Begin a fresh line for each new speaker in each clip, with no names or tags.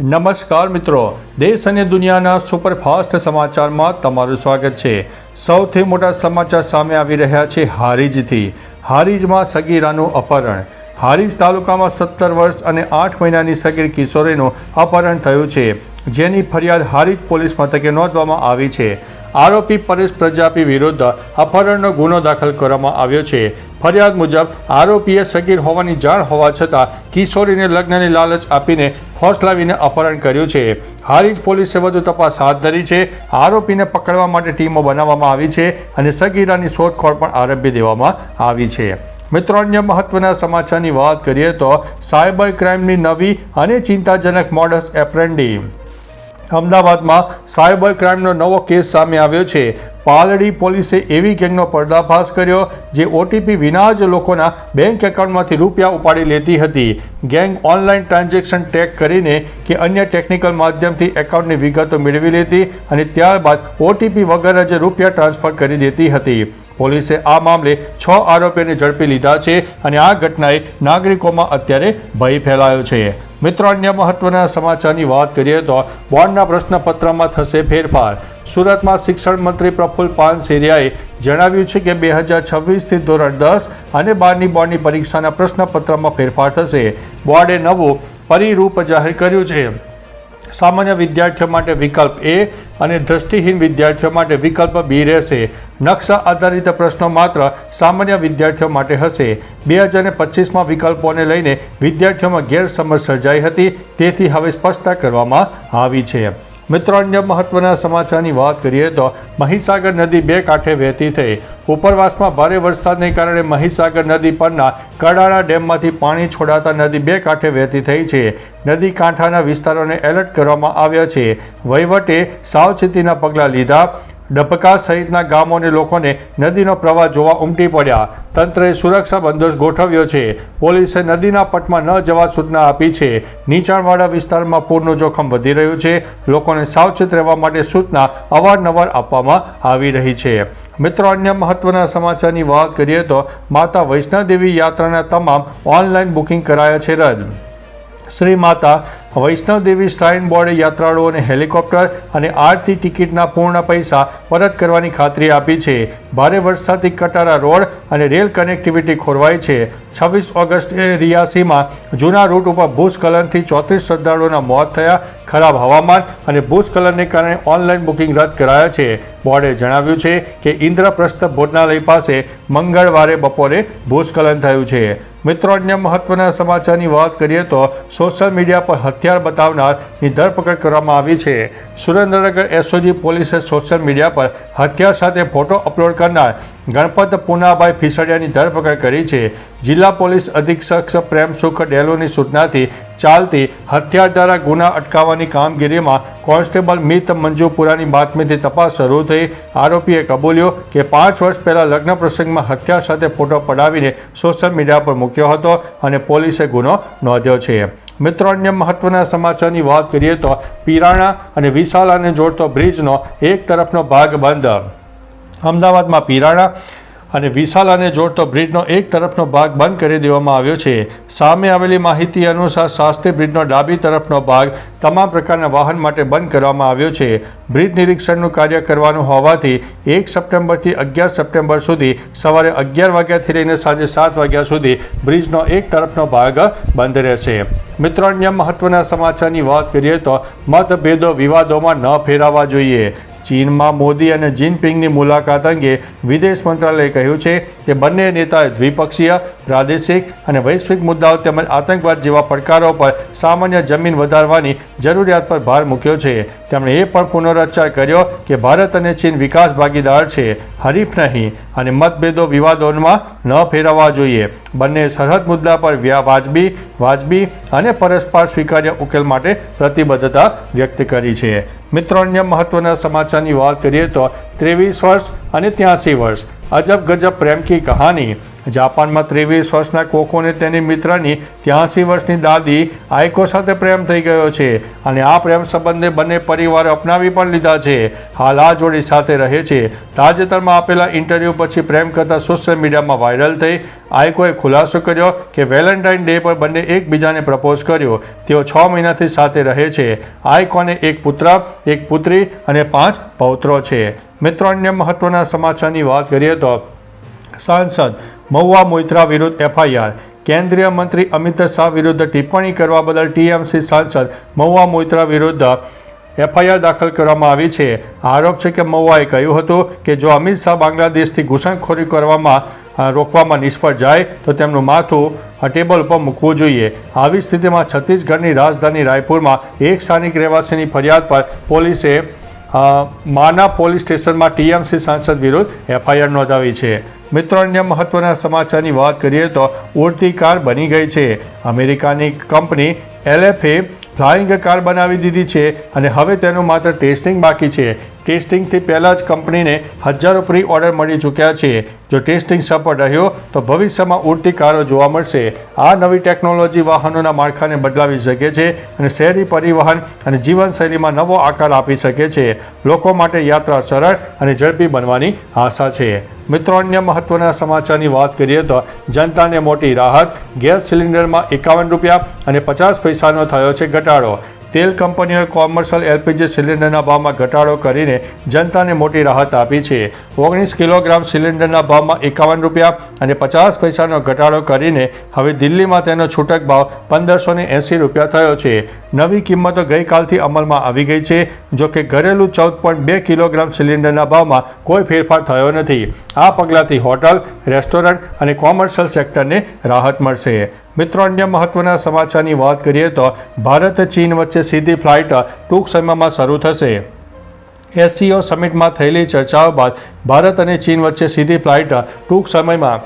નમસ્કાર મિત્રો, દેશ અને દુનિયાના સુપરફાસ્ટ સમાચારમાં તમારું સ્વાગત છે. સૌથી મોટા સમાચાર સામે આવી રહ્યા છે હારીજથી. હારીજમાં સગીરાનું અપહરણ. હારીજ તાલુકામાં સત્તર વર્ષ અને આઠ મહિનાની સગીર કિશોરીનું અપહરણ થયું છે. જેની ફરિયાદ હારીજ પોલીસ મથકે નોંધવામાં આવી છે. આરોપી પરેશ પ્રજાપી વિરુદ્ધ અપહરણનો ગુનો દાખલ કરવામાં આવ્યો છે. ફરિયાદ મુજબ, આરોપીએ સગીર હોવાની જાણ હોવા છતાં કિશોરીને લગ્નની લાલચ આપીને ફોસલાવીને અપહરણ કર્યું છે. હારીજ પોલીસે વધુ તપાસ હાથ ધરી છે. આરોપીને પકડવા માટે ટીમો બનાવવામાં આવી છે અને સગીરાની શોધખોળ પણ આરંભી દેવામાં આવી છે. મિત્રો, અન્ય મહત્વના સમાચારની વાત કરીએ તો સાયબર ક્રાઇમની નવી અને ચિંતાજનક મોડસ એપ્રેન્ડી. અમદાવાદમાં સાયબર ક્રાઇમનો નવો કેસ સામે આવ્યો છે. પાલડી પોલીસે એવી ગેંગનો પર્દાફાશ કર્યો જે ઓટીપી વિના જ લોકોના બેંક એકાઉન્ટમાંથી રૂપિયા ઉપાડી લેતી હતી. ગેંગ ઓનલાઈન ટ્રાન્ઝેક્શન ટ્રેક કરીને કે અન્ય ટેકનિકલ માધ્યમથી એકાઉન્ટની વિગતો મેળવી લેતી અને ત્યારબાદ ઓટીપી વગર જ રૂપિયા ટ્રાન્સફર કરી દેતી હતી. પોલીસે આ મામલે છ આરોપીઓને ઝડપી લીધા છે અને આ ઘટનાએ નાગરિકોમાં અત્યારે ભય ફેલાયો છે. મિત્રો, અન્ય મહત્વના સમાચારની વાત કરીએ તો બોર્ડના પ્રશ્નપત્રમાં થશે ફેરફાર. સુરતમાં શિક્ષણ મંત્રી પ્રફુલ્લ પાનસેરિયાએ જણાવ્યું છે કે બે હજાર છવ્વીસથી ધોરણ દસ અને બારની બોર્ડની પરીક્ષાના પ્રશ્નપત્રમાં ફેરફાર થશે. બોર્ડે નવું પરિરૂપ જાહેર કર્યું છે. સામાન્ય વિદ્યાર્થીઓ માટે વિકલ્પ એ અને દ્રષ્ટિહીન વિદ્યાર્થીઓ માટે વિકલ્પ બી રહેશે. નકશા આધારિત પ્રશ્નો માત્ર સામાન્ય વિદ્યાર્થીઓ માટે હશે. બે હજાર પચીસમાં વિકલ્પોને લઈને વિદ્યાર્થીઓમાં ગેરસમજ સર્જાઈ હતી. તેથી હવે સ્પષ્ટતા કરવામાં આવી છે. મિત્રો, અન્ય મહત્વના સમાચારની વાત કરીએ તો મહીસાગર નદી બે કાંઠે વહેતી થઈ. ઉપરવાસમાં ભારે વરસાદને કારણે મહીસાગર નદી પરના કડાળા ડેમમાંથી પાણી છોડાતા નદી બે કાંઠે વહેતી થઈ છે. નદી કાંઠાના વિસ્તારોને એલર્ટ કરવામાં આવ્યા છે. વહીવટે સાવચેતીના પગલાં લીધા. ડબકા સહિતના ગામોને લોકોને નદીનો પ્રવાહ જોવા ઉમટી પડ્યા. તંત્રએ સુરક્ષા બંદોબસ્ત ગોઠવ્યો છે. પોલીસે નદીના પટમાં ન જવા સૂચના આપી છે. નીચાણવાળા વિસ્તારમાં પૂરનું જોખમ વધી રહ્યું છે. લોકોને સાવચેત રહેવા માટે સૂચના અવારનવાર આપવામાં આવી રહી છે. મિત્રો, અન્ય મહત્વના સમાચારની વાત કરીએ તો માતા વૈષ્ણોદેવી યાત્રાના તમામ ઓનલાઈન બુકિંગ કરાયા છે રદ. શ્રી માતા વૈષ્ણવદેવી શ્રાઇન બોર્ડે યાત્રાળુઓને હેલિકોપ્ટર અને આરતી ટિકિટના પૂર્ણ પૈસા પરત કરવાની ખાતરી આપી છે. ભારે વરસાદથી કટારા રોડ અને રેલ કનેક્ટિવિટી ખોરવાઈ છે. છવ્વીસ ઓગસ્ટે રિયાસીમાં જૂના રૂટ ઉપર ભૂસ્ખલનથી ચોત્રીસ શ્રદ્ધાળુઓના મોત થયા. ખરાબ હવામાન અને ભૂસ્ખલનને કારણે ઓનલાઈન બુકિંગ રદ કરાયા છે. બોર્ડે જણાવ્યું છે કે ઇન્દ્રપ્રસ્થ ભોજનાલય પાસે મંગળવારે બપોરે ભૂસ્ખલન થયું છે. મિત્રો અન્ય મહત્વના સમાચારની વાત કરીએ તો સોશિયલ મીડિયા પર હથિયાર બતાવનારની ધરપકડ કરવામાં આવી છે. સુરેન્દ્રનગર એસઓજી પોલીસે સોશિયલ મીડિયા પર હથિયાર સાથે ફોટો અપલોડ કરનાર ગણપત પૂનાભાઈ ફિસડિયાની ધરપકડ કરી છે. જિલ્લા પોલીસ અધિક્ષક પ્રેમ સુખ ડેલોની સૂચનાથી ચાલતી હથિયાર દ્વારા ગુના અટકાવવાની કામગીરીમાં કોન્સ્ટેબલ મિત મંજુપુરાની બાતમીથી તપાસ શરૂ થઈ. આરોપીએ કબૂલ્યો કે પાંચ વર્ષ પહેલાં લગ્ન પ્રસંગમાં હથિયાર સાથે ફોટો પડાવીને સોશિયલ મીડિયા પર મૂક્યો હતો અને પોલીસે ગુનો નોંધ્યો છે. મિત્રો, અન્ય મહત્વના સમાચારની વાત કરીએ તો પિરાણા અને વિશાલાને જોડતો બ્રિજનો એક તરફનો ભાગ બંધ. અમદાવાદમાં પિરાણા અને વિશાલાને જોડતો બ્રિજનો એક તરફનો ભાગ બંધ કરી દેવામાં આવ્યો છે. સામે આવેલી માહિતી અનુસાર શાસ્ત્રી બ્રિજનો ડાબી તરફનો ભાગ તમામ પ્રકારના વાહન માટે બંધ કરવામાં આવ્યો છે. બ્રિજ નિરીક્ષણનું કાર્ય કરવાનું હોવાથી એક સપ્ટેમ્બરથી અગિયાર સપ્ટેમ્બર સુધી સવારે અગિયાર વાગ્યાથી લઈને સાંજે સાત વાગ્યા સુધી બ્રિજનો એક તરફનો ભાગ બંધ રહેશે. મિત્રો, અન્ય મહત્વના સમાચારની વાત કરીએ તો મતભેદો વિવાદોમાં ન ફેરાવા જોઈએ. ચીનમાં મોદી અને જિનપિંગની મુલાકાત અંગે વિદેશ મંત્રાલયે કહ્યું છે કે બંને નેતાએ દ્વિપક્ષીય પ્રાદેશિક અને વૈશ્વિક મુદ્દાઓ તેમજ આતંકવાદ જેવા પડકારો પર સામાન્ય જમીન વધારવાની જરૂરિયાત પર ભાર મૂક્યો છે. તેમણે એ પણ પુનરોચ્ચાર કર્યો કે ભારત અને ચીન વિકાસ ભાગીદાર છે. હરીફ નહીં અને મતભેદો વિવાદોમાં ન ફેરવવા જોઈએ. બંને સરહદ મુદ્દા પર વાજબી વાજબી અને પરસ્પર સ્વીકાર્ય ઉકેલ માટે પ્રતિબદ્ધતા વ્યક્ત કરી છે. મિત્રો, અન્ય મહત્વના સમાચારની વાત કરીએ તો ત્રેવીસ વર્ષ અને ત્યાંસી વર્ષ. અજબ ગજબ પ્રેમ કી કહાની. જાપાનમાં ત્રેવીસ વર્ષના કોકોને તેની મિત્રની ત્યાંસી વર્ષની દાદી આઈકો સાથે પ્રેમ થઈ ગયો છે અને આ પ્રેમ સંબંધે બંને પરિવારે અપનાવી પણ લીધા છે. હાલ આ જોડી સાથે રહે છે. તાજેતરમાં આપેલા ઇન્ટરવ્યૂ પછી પ્રેમ કરતા સોશિયલ મીડિયામાં વાયરલ થઈ આઈકોએ ખુલાસો કર્યો કે વેલેન્ટાઇન ડે પર બંને એકબીજાને પ્રપોઝ કર્યો. તેઓ છ મહિનાથી સાથે રહે છે. આઈકોને એક પુત્ર, એક પુત્રી અને પાંચ પૌત્રો છે. મિત્રો, અન્ય મહત્વના સમાચારની વાત કરીએ તો સાંસદ મહુવા મોઇત્રા વિરુદ્ધ એફઆઈઆર. કેન્દ્રીય મંત્રી અમિત શાહ વિરુદ્ધ ટિપ્પણી કરવા બદલ ટીએમસી સાંસદ મહુવા મોઇત્રા વિરુદ્ધ એફઆઈઆર દાખલ કરવામાં આવી છે. આરોપ છે કે મહુવાએ કહ્યું હતું કે જો અમિત શાહ બાંગ્લાદેશથી ઘૂસણખોરી કરવામાં રોકવામાં નિષ્ફળ જાય તો તેમનું માથું ટેબલ ઉપર મૂકવું જોઈએ. આવી સ્થિતિમાં છત્તીસગઢની રાજધાની રાયપુરમાં એક સ્થાનિક રહેવાસીની ફરિયાદ પર પોલીસે માના પોલીસ સ્ટેશનમાં ટીએમસી સાંસદ વિરુદ્ધ એફઆઈઆર નોંધાવી છે. મિત્રો, અન્ય મહત્વના સમાચારની વાત કરીએ તો ઉડતી કાર બની ગઈ છે. અમેરિકાની કંપની એલએફએ ફ્લાઇંગ કાર બનાવી દીધી છે અને હવે તેનું માત્ર ટેસ્ટિંગ બાકી છે. ટેસ્ટિંગથી પહેલાં જ કંપનીને હજારો પ્રી ઓર્ડર મળી ચૂક્યા છે. જો ટેસ્ટિંગ સફળ રહ્યો, તો ભવિષ્યમાં ઉડતી કારો જોવા મળશે. આ નવી ટેકનોલોજી વાહનોના માળખાને બદલાવી શકે છે અને શહેરી પરિવહન અને જીવનશૈલીમાં નવો આકાર આપી શકે છે. લોકો માટે યાત્રા સરળ અને ઝડપી બનવાની આશા છે. મિત્રો, અન્ય મહત્વના સમાચારની વાત કરીએ તો જનતાને મોટી રાહત, ગેસ સિલિન્ડરમાં એકાવન રૂપિયા અને પચાસ પૈસાનો થયો છે ઘટાડો. તેલ કંપનીઓએ કોમર્શિયલ એલપીજી સિલિન્ડરના ભાવમાં ઘટાડો કરીને જનતાને મોટી રાહત આપી છે. ઓગણીસ કિલોગ્રામ સિલિન્ડરના ભાવમાં એકાવન રૂપિયા અને પચાસ પૈસાનો ઘટાડો કરીને હવે દિલ્હીમાં તેનો છૂટક ભાવ પંદરસો એંસી રૂપિયા થયો છે. નવી કિંમતો ગઈકાલથી અમલમાં આવી ગઈ છે જોકે ઘરેલું ચૌદ પોઈન્ટ બે કિલોગ્રામ સિલિન્ડરના ભાવમાં કોઈ ફેરફાર થયો નથી. આ પગલાંથી હોટલ, રેસ્ટોરન્ટ અને કોમર્શિયલ સેક્ટરને રાહત મળશે. મિત્રો, અન્ય મહત્વના સમાચારની વાત કરીએ તો ભારત ચીન વચ્ચે સીધી ફ્લાઇટ ટૂંક સમયમાં શરૂ થશે. એસસીઓ સમિટમાં થયેલી ચર્ચાઓ બાદ ભારત અને ચીન વચ્ચે સીધી ફ્લાઇટ ટૂંક સમયમાં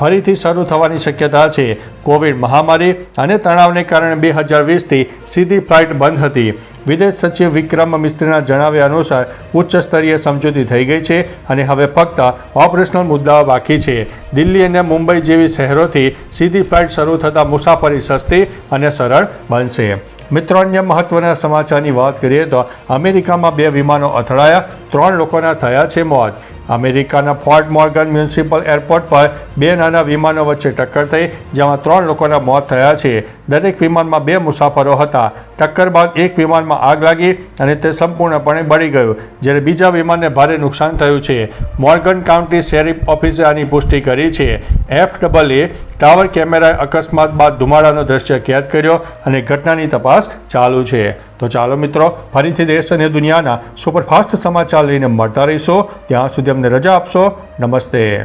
ફરીથી શરૂ થવાની શક્યતા છે. કોવિડ મહામારી અને તણાવને કારણે બે હજાર વીસથી સીધી ફ્લાઇટ બંધ હતી. વિદેશ સચિવ વિક્રમ મિસ્ત્રીના જણાવ્યા અનુસાર ઉચ્ચ સ્તરીય સમજૂતી થઈ ગઈ છે અને હવે ફક્ત ઓપરેશનલ મુદ્દાઓ બાકી છે. દિલ્હી અને મુંબઈ જેવી શહેરોથી સીધી ફ્લાઇટ શરૂ થતાં મુસાફરી સસ્તી અને સરળ બનશે. મિત્રો, અન્ય મહત્વના સમાચારની વાત કરીએ તો અમેરિકામાં બે વિમાનો અથડાયા. ત્રણ લોકોના થયા છે મોત. અમેરિકાના ફોર્ટ મોર્ગન મ્યુનિસિપલ એરપોર્ટ પર બે નાના વિમાનો વચ્ચે ટક્કર થઈ, જેમાં ત્રણ લોકોના મોત થયા છે. દરેક વિમાનમાં બે મુસાફરો હતા. ટક્કર બાદ એક વિમાનમાં આગ લાગી અને તે સંપૂર્ણપણે બળી ગયું. જ્યારે બીજા વિમાનને ભારે નુકસાન થયું છે. મોર્ગન કાઉન્ટી શેરિફ ઓફિસે આની પુષ્ટિ કરી છે. એફ ડબલ એ ટાવર કેમેરાએ અકસ્માત બાદ ધુમાડાનો દ્રશ્ય કેદ કર્યો અને ઘટનાની તપાસ ચાલુ છે. તો ચાલો મિત્રો, ફરીથી દેશ અને દુનિયાના સુપરફાસ્ટ સમાચાર લઈને મળતા રહીશો. ત્યાં સુધી અમને રજા આપશો. નમસ્તે.